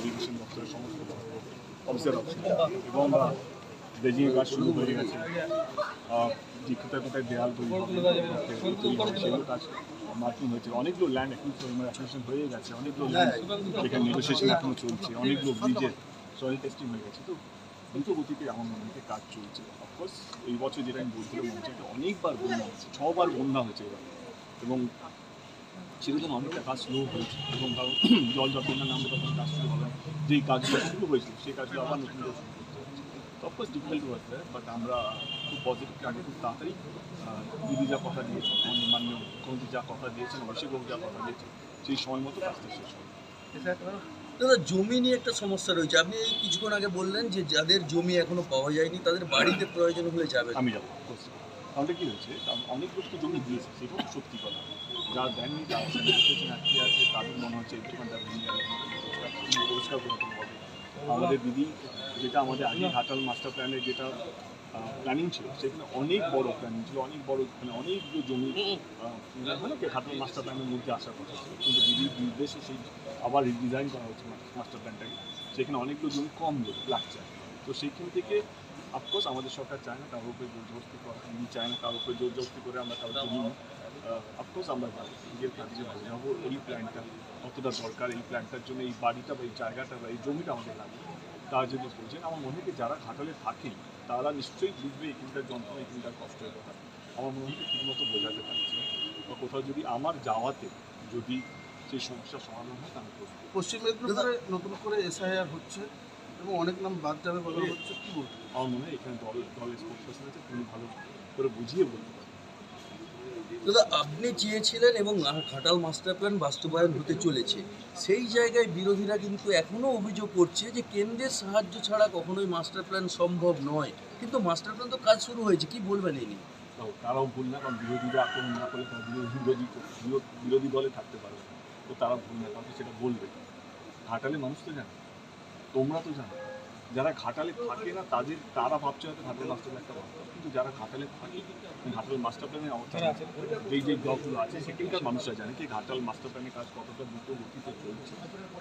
Irrigation দপ্তরের সমস্ত officer এবং ড্রেজিংয়ের কাজ শুরু হয়ে গেছে। কোথায় কোথায় দেয়াল তৈরি সেগুলো কাজ মার্কিং হয়েছে। অনেকগুলো ল্যান্ড অ্যাকুইশন হয়ে গেছে, অনেকগুলো ল্যান্ড যেখানে নেগোসিয়েশন এখনও চলছে, অনেকগুলো ব্রিজের সয়েল টেস্টিং হয়ে গেছে। তো দ্রুত গতিতে আমার মনে কাজ চলছে। অফকোর্স এই বছর যেটা আমি বলছিলাম মনে হচ্ছে অনেকবার বন্যা হয়েছে, ছবার বন্যা হয়েছে এবার। এবং জন্য অনেকটা কাজ স্লো হয়েছে এবং কারণ জল যখন না নামবে তখন কাজ শুরু হবে। যেই কাজগুলো শুরু হয়েছিল সেই কাজগুলো আবার নতুন করে শুরু করতে হচ্ছে অফকোর্স ডিফিকাল্ট ওয়ার্ক বাট আমরা খুব পজিটিভ আগে খুব তাড়াতাড়ি দিদি যা কথা দিয়েছেন আমাদের মাননীয় মুখ্যমন্ত্রী যা কথা দিয়েছেন অভিষেকবাবু যা কথা দিয়েছে সেই সময় মতো কাজটা শেষ হবে দাদা জমি নিয়ে একটা সমস্যা রয়েছে। আপনি এই কিছুক্ষণ আগে বললেন যে যাদের জমি এখনও পাওয়া যায়নি তাদের বাড়িতে প্রয়োজন হলে যাবে আমি যাব। তাহলে কি হয়েছে? অনেক লোক তো জমি দিয়েছে সেটাও সত্যি কথা। যারা দেননি যারা আটকে আছে তাদের মনে হচ্ছে পরিষ্কার করে তুলতে হবে আমাদের দিদি, যেটা আমাদের আগে ঘাটাল মাস্টার প্ল্যানের যেটা প্ল্যানিং ছিল, সেখানে অনেক বড় প্ল্যানিং ছিল, অনেক বড় মানে অনেকগুলো জমি মানে ঘাটাল মাস্টার প্ল্যানের মধ্যে আসার কথা ছিল। কিন্তু দিদির নির্দেশে সেই আবার রিডিজাইন করা হচ্ছে মাস্টার প্ল্যানটাকে সেখানে অনেকগুলো জমি কম লাগছে। তো সেইখান থেকে অফকোর্স আমাদের সরকার চায় না কারোর উপরে জোর জবস্তি করা। উনি চায় না কারোর উপরে জোর জবস্তি করে আমরা কারোর জমি অফকোর্স আমরা নিজের কাজে বোঝাবো এই প্ল্যানটা কতটা দরকার? এই প্ল্যানটার জন্য এই বাড়িটা বা এই জায়গাটা বা এই জমিটা আমাদের লাগবে তারা যদি বলছেন আমার মনে হয় যারা ঘাটালে থাকেন তারা নিশ্চয়ই বুঝবে এখানকার যন্ত্রণা এখানকার কষ্টের কথা। আমার মনে হয় ঠিকমতো বোঝাতে পারছি। বা কোথাও যদি আমার যাওয়াতে যদি সেই সমস্যার সমাধান হয় তাহলে পশ্চিম মেদিনীপুরে নতুন করে এসআইআর হচ্ছে। এবং অনেক নাম বাদ যাবে বলা হচ্ছে কি বলব? আমার মনে হয় এখানে দল দলের স্পোর্টস পার্সন আছে তিনি ভালো করে বুঝিয়ে বলতে পারেন দাদা আপনি চেয়েছিলেন এবং ঘাটাল মাস্টার প্ল্যান বাস্তবায়ন হতে চলেছে। সেই জায়গায় বিরোধীরা কিন্তু এখনও অভিযোগ করছে যে কেন্দ্রের সাহায্য ছাড়া কখনোই মাস্টার প্ল্যান সম্ভব নয়। কিন্তু মাস্টার প্ল্যান তো কাজ শুরু হয়েছে কি বলবেন এই নিয়ে? তারাও ভুল না কারণ বিরোধীরা আক্রমণ না করলে তারা বিরোধী বিরোধী বিরোধী দলে থাকতে পারবে না। তো তারা ভুল না কাউকে সেটা বলবে। ঘাটালে মানুষ তো জানে। তোমরা তো জানো, যারা ঘাটালে থাকে না, তাদের, তারা ভাবছে হয়তো ঘাটাল মাস্টার একটা কিন্তু যারা ঘাটালে থাকে ঘাটাল মাস্টার প্ল্যানের অবস্থা যেই যেই ব্লকগুলো আছে, সেখানকার মানুষরা জানে কি ঘাটাল মাস্টার প্ল্যানের কাজ কতটা দ্রুত গতিতে চলছে।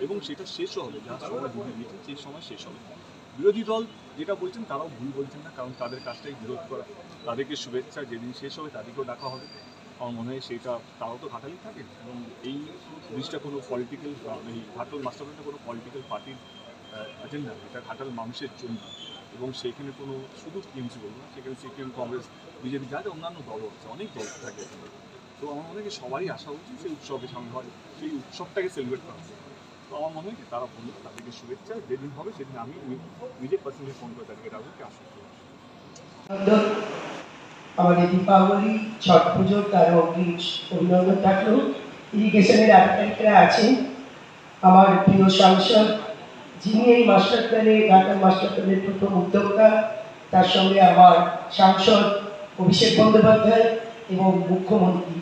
এবং সেটা শেষও হবে, যার সময় দিদি দিয়েছে সেই সময় শেষ হবে। বিরোধী দল যেটা বলছেন, তারাও ভুল বলছেন না, কারণ তাদের কাজটাই বিরোধ করা। তাদেরকে শুভেচ্ছা, যেদিন শেষ হবে, তাদেরকেও ডাকা হবে। আমার মনে হয় সেইটা তারাও তো ঘাটালি থাকে এবং এই জিনিসটা কোনো পলিটিক্যাল এই ঘাটল মাস্টার প্ল্যানটা কোনো পলিটিক্যাল পার্টির এজেন্ডা এটা ঘাটাল মানুষের জন্য এবং সেখানে কোনো, শুধু টিএমসি বলব না, সেখানে সিপিএম, কংগ্রেস, বিজেপি যা যা অন্যান্য দলও আছে, অনেক দল থাকে এখানে। তো আমার মনে হয় সবারই আসা উচিত সেই উৎসবে সামনে হয় সেই উৎসবটাকে সেলিব্রেট করা উচিত। তো আমার মনে হয় তারা বলুক তাদেরকে শুভেচ্ছা, যেদিন হবে সেদিন আমি নি- নিজে পার্সোনালি ফোন করে তাদেরকে ডাকবো কি আসুন অভিনন্দন আমাদের দীপাবলি ছট পুজোর তার অগ্রিম অভিনন্দন থাকল। ইরিগেশনের অ্যাপ্লিকেন্টরা আছেন। আমার প্রিয় সাংসদ যিনি এই মাস্টার প্ল্যানে, ঢাকার মাস্টার প্ল্যানের প্রথম উদ্যোক্তা, তার সঙ্গে আমার সাংসদ অভিষেক বন্দ্যোপাধ্যায় এবং মুখ্যমন্ত্রী,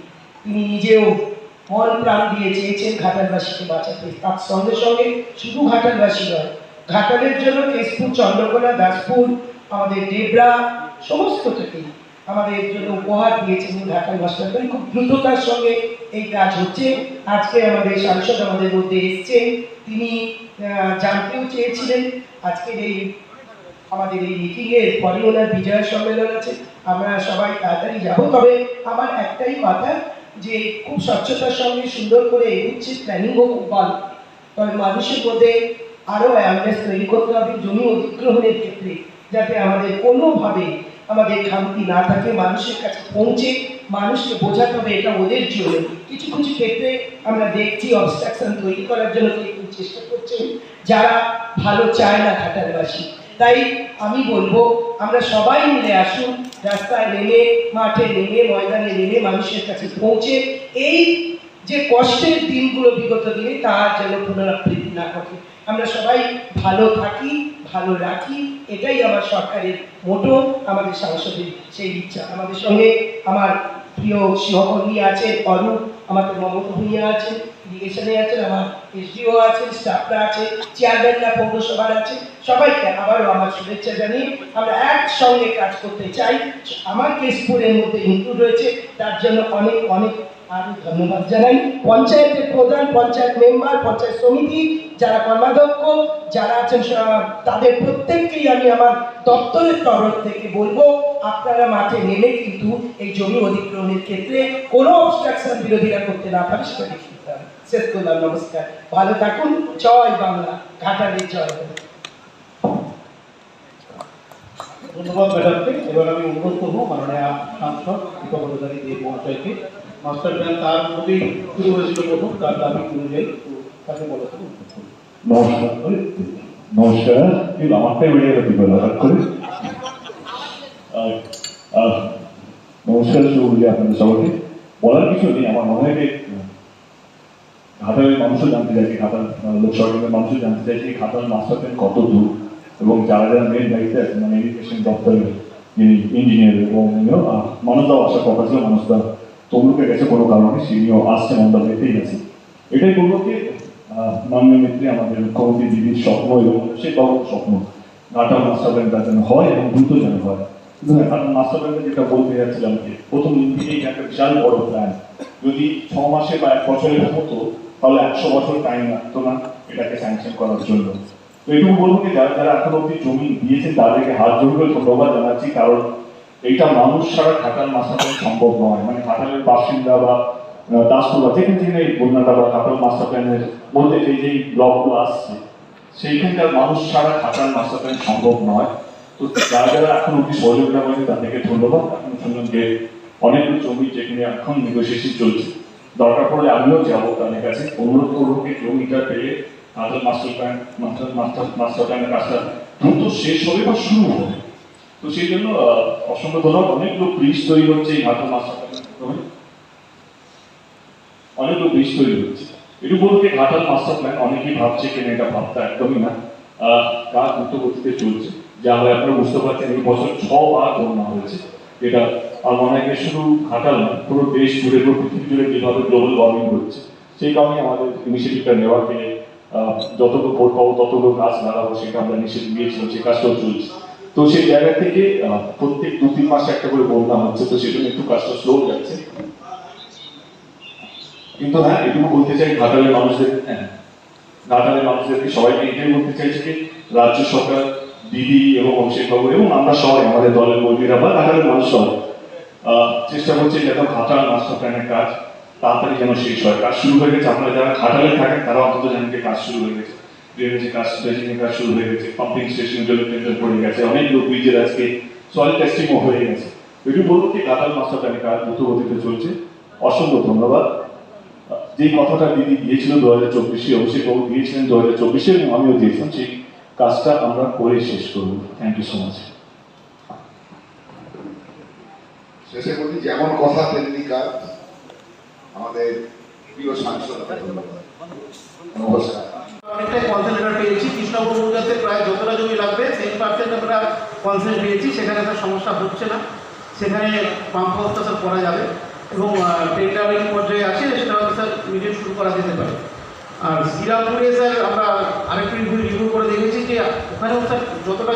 তিনি নিজেও মন প্রাণ দিয়ে চেয়েছেন ঘাটালবাসীকে বাঁচাতে। তার সঙ্গে সঙ্গে শুধু ঘাটালবাসী নয়, ঘাটালের জন্য কেশপুর চন্দ্রকোনা, দাসপুর, আমাদের ডেবরা সমস্ত থেকে আমাদের জন্য উপহার দিয়েছেন ঢাকার মাস্টার খুব দ্রুততার সঙ্গে এই কাজ হচ্ছে। আজকে আমাদের সাংসদ আমাদের মধ্যে এসছেন। তিনি জানতেও চেয়েছিলেন। আজকের এই, আমাদের এই মিটিংয়ের পরে ওনার বিজয় সম্মেলন আছে। আমরা সবাই তাড়াতাড়ি যাব। তবে আমার একটাই কথা যে খুব স্বচ্ছতার সঙ্গে সুন্দর করে এগুচ্ছে প্ল্যানিংও খুব ভালো। তবে মানুষের মধ্যে আরও অ্যাওয়ারনেস তৈরি করতে হবে, জমি অধিগ্রহণের ক্ষেত্রে, যাতে আমাদের কোনোভাবে আমাদের খামতি না থাকে, মানুষের কাছে পৌঁছে মানুষকে বোঝাতে হবে এটা ওদের জন্য। কিছু কিছু ক্ষেত্রে আমরা দেখছি অবস্ট্রাকশন তৈরি করার জন্য কেউ চেষ্টা করছেন, যারা ভালো চায় না ঘাটালবাসী তাই আমি বলব, আমরা সবাই মিলে আসুন, রাস্তায় নেমে, মাঠে নেমে, ময়দানে নেমে মানুষের কাছে পৌঁছে এই যে কষ্টের দিনগুলো বিগত দিনে তার যেন পুনরাবৃত্তি না ঘটে। আমরা সবাই ভালো থাকি, ভালো রাখি, এটাই আমার সরকারের মোটো, আমাদের সাংসদের সেই ইচ্ছা। আমাদের সঙ্গে আমার প্রিয় সহকর্মী আছে অরূপ, আমাদের মমতা ভূঁইয়া আছেন, ইরিগেশনে আছেন, আমার এসডিও আছেন, স্টাফরা আছে চেয়ারম্যানরা পৌরসভার আছে সবাইকে আবারও আমার শুভেচ্ছা জানিয়ে আমরা একসঙ্গে কাজ করতে চাই। আমার কেশপুরের মধ্যে ইনক্লুড রয়েছে, তার জন্য অনেক অনেক আমি ধন্যবাদ জানাই। পঞ্চায়েতের প্রধান, পঞ্চায়েত মেম্বার, পঞ্চায়েত সমিতি, যারা কর্মাধ্যক্ষ, যারা আছেন তাদের প্রত্যেককেই আমি আমার দপ্তরের তরফ থেকে বলব, আপনারা মাঠে নেমে কিন্তু এই জমি অধিগ্রহণের ক্ষেত্রে কোনো অবস্ট্রাকশন বিরোধীরা করতে না পারে, সেটা শেষ করলাম, নমস্কার। ভালো থাকুন। জয় বাংলা। ঘাটালের জয়। ধন্যবাদ, ম্যাডামকে। এবার আমি অনুরোধ করব মাননীয় সাংসদ, দীপক অধিকারী দেব মহাশয়কে। মাস্টার প্ল্যান তার মধ্যেই শুরু হয়েছিল প্রথম তাকে বলা ছিল নমস্কার। নমস্কার। কিন্তু আমারটাই বেড়ে গেল বিপদ হঠাৎ করে। আপনাদের বলার কিছু নেই আমার মনে হয় ঘাটালের মানুষও জানতে চাইছে আহ, লোকসভা মানুষও জানতে চাইছে ঘাটাল মাস্টার প্ল্যান কত দূর। এবং যারা যারা মেন দায়িত্বে আছেন মানে এডুকেশন দপ্তরের যিনি ইঞ্জিনিয়ার এবং মানুষদাও আসার কথা ছিল মানুষদা তমলুকে গেছে কোনো কারণে সিনিও আসছেন আমরা পেতেই গেছি এটাই বলব কি মাননীয় নেত্রী আমাদের মুখ্যমন্ত্রী দিদির স্বপ্ন এবং সে বড় স্বপ্ন ঘাটাল মাস্টার প্ল্যানটা যেন হয় এবং দ্রুত যেন হয়। হ্যাঁ, মাস্টার প্ল্যানটা যেটা বলতে যাচ্ছিলাম যে প্রথম দিন থেকেই একটা বিশাল বড় প্ল্যান। যদি ছ মাসে বা এক বছরের হতো তাহলে একশো বছর টাইম লাগতো না এটাকে স্যাংশন করার জন্য। তো এটুকু বলব কি যারা যারা এখন অব্দি জমি দিয়েছেন তাদেরকে হাত করে ধন্যবাদ জানাচ্ছি কারণ এইটা মানুষ ছাড়া ঘাটাল মাস্টার প্ল্যান সম্ভব নয়। মানে ঘাটালের বাসিন্দা বা দাসপুর যেখান থেকে এই বন্যাটা বা ঘাটাল মাস্টার প্ল্যানের মধ্যে যে যেই ব্লকগুলো আসছে, সেইখানকার মানুষ ছাড়া ঘাটাল মাস্টার প্ল্যান সম্ভব নয়। তো যারা যারা এখন অব্দি সহযোগিতা করেছে তাদেরকে ধন্যবাদ। এখন শুনলাম যে অনেকগুলো জমি যেখানে এখন নেগোসিয়েশন চলছে। দরকার পড়লে আমিও যাব তাদের কাছে। অনুরোধ করব কি জমিটা পেয়ে তাদের master plan master master master প্ল্যানের কাজটা দ্রুত শেষ হবে বা শুরু হবে। তো সেই জন্য অসংখ্য ধন্যবাদ। অনেকগুলো ব্রিজ তৈরি হচ্ছে এই মাস্টার প্ল্যানের অনেকগুলো ব্রিজ তৈরি হচ্ছে। একটু বলতে ঘাটাল মাস্টার প্ল্যান অনেকেই ভাবছে কেন এটা ভাবটা একদমই না। কাজ দ্রুত চলছে। যা হয় আপনারা বুঝতে পারছেন এই বছর ছ বার বন্যা হয়েছে। এটা আর মনে হয় শুধু ঘাটাল না পুরো দেশ জুড়ে পুরো পৃথিবী জুড়ে যেভাবে গ্লোবাল ওয়ার্মিং হচ্ছে সেই কারণে আমাদের ইনিশিয়েটিভটা নেওয়াকে আহ, যতটুকু ভোট পাবো ততটুকু গাছ লাগাবো সেটা আমরা ইনিশিয়েটিভ নিয়েছিলাম সেই কাজটাও চলছে। তো সেই জায়গা থেকে প্রত্যেক দু, তিন মাসে একটা করে বন্যা হচ্ছে, তো সেজন্য একটু কাজটা স্লো যাচ্ছে। কিন্তু হ্যাঁ এটুকু বলতে চাই, ঘাটালের মানুষদের হ্যাঁ ঘাটালের মানুষদেরকে সবাইকে এটাই বলতে চাইছে যে রাজ্য সরকার, দিদি এবং অভিষেক বাবু এবং আমরা সবাই, আমাদের দলের কর্মীরা বা ঘাটালের মানুষ সবাই চেষ্টা করছি যাতে ঘাটাল মাস্টার প্ল্যানের কাজ তাড়াতাড়ি যেন শেষ হয়। কাজ শুরু হয়ে গেছে, আপনারা যারা ঘাটালে থাকেন তারা অন্তত জানেন যে কাজ শুরু হয়ে গেছে। ড্রেনেজের কাজ ড্রেজিংয়ের কাজ শুরু হয়ে গেছে। পাম্পিং স্টেশনের জন্য পড়ে গেছে। অনেক লোক ব্রিজের আজকে। সয়েল টেস্টিংও হয়ে গেছে। একটু বলব কি ঘাটাল মাস্টার প্ল্যানের কাজ দ্রুত চলছে? অসংখ্য ধন্যবাদ। যে কথাটা দিদি দিয়েছিল দু হাজার চব্বিশে, অভিষেক বাবু দিয়েছিলেন দু হাজার চব্বিশে এবং আমিও দিয়েছিলাম, সেই কাজটা আমরা করে শেষ করব। থ্যাংক ইউ সো মাচ শেষে বলি যেমন কথা তেমনি কাজ। আমাদের প্রিয় সাংসদ অনেকটাই কনসেন্ট্রেট পেয়েছি। কৃষ্ণপুর মৌজাতে প্রায় যতটা জমি লাগবে, সেই পার্সেন্ট আমরা কনসেন্ট পেয়েছি। সেখানে একটা সমস্যা হচ্ছে না। সেখানে পাম্প অত্যাচার করা যাবে এবং টেন্ডারিং পর্যায়ে আছে সেটা হয়তো স্যার মিডিয়েট শুরু করা যেতে পারে। আর শ্রীরামপুরে স্যার আমরা আরেকটু রিভিউ করে দেখেছি যে ওখানেও স্যার যতটা